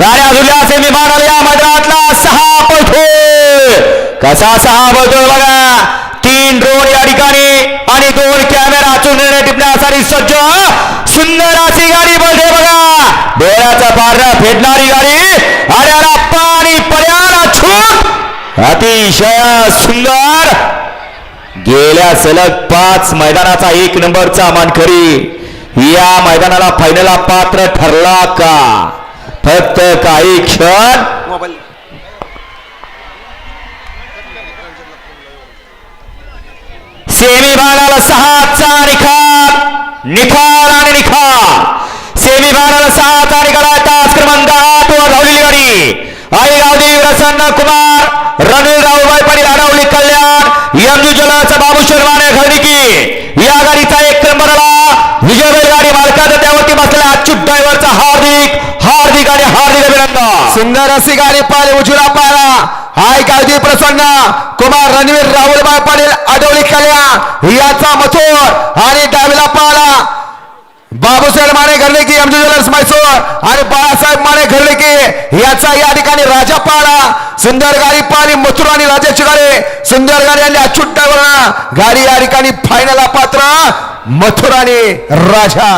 गाड्या धुल्या सेमी या मैदानातला सहा पळतोय कसा सहा पळतोय बघा. तीन ड्रोन या ठिकाणी आणि दोन कॅमेरा चुनरे टिपण्यासाठी सज्ज. सुंदर अशी गाडी पळते बघा. डोळ्याचा पारडा फेडणारी गाडी. अरे पाणी पर्याला छूट. अतिशय सुंदर. गेल्या सलग पाच मैदानाचा एक नंबरचा मानकरी. या मैदानाला फायनलला पात्र ठरला का? फक्त काही क्षण. मोबाईल. सेमी फायनल सहाचा निखाल निखाल आणि निखाल सेमी फायनल सहाचा निकाल आहे तास क्रमांक आठ वर धावलेली गाडी आई गावदेवी प्रसन्न कुमार रणवीर राहुबाई पाटील अडवली कल्याण यमजू जलाचा बाबू शर्माने खरेदी या गाडीचा एक नंबरला विजय गाडी सुंदर अशी गाडी पाहिली उजुरा पाहिला हाय गावजी प्रसन्न कुमार रणवीर राहुलबाई पाटील आडवली कल्या. याचा मथोर. आणि डावीला पाहिला बाबूसाहेब माने घडले की एमजी ज्वेलर्स मैसूर आणि बाळासाहेब माने घडले की याचा या ठिकाणी राजा पाळा सुंदर गाडी पाहिली मथुर आणि राजाची गाडी. सुंदर गाडी आणि अच्युत गाडी या ठिकाणी फायनल पात्र मथुर आणि राजा.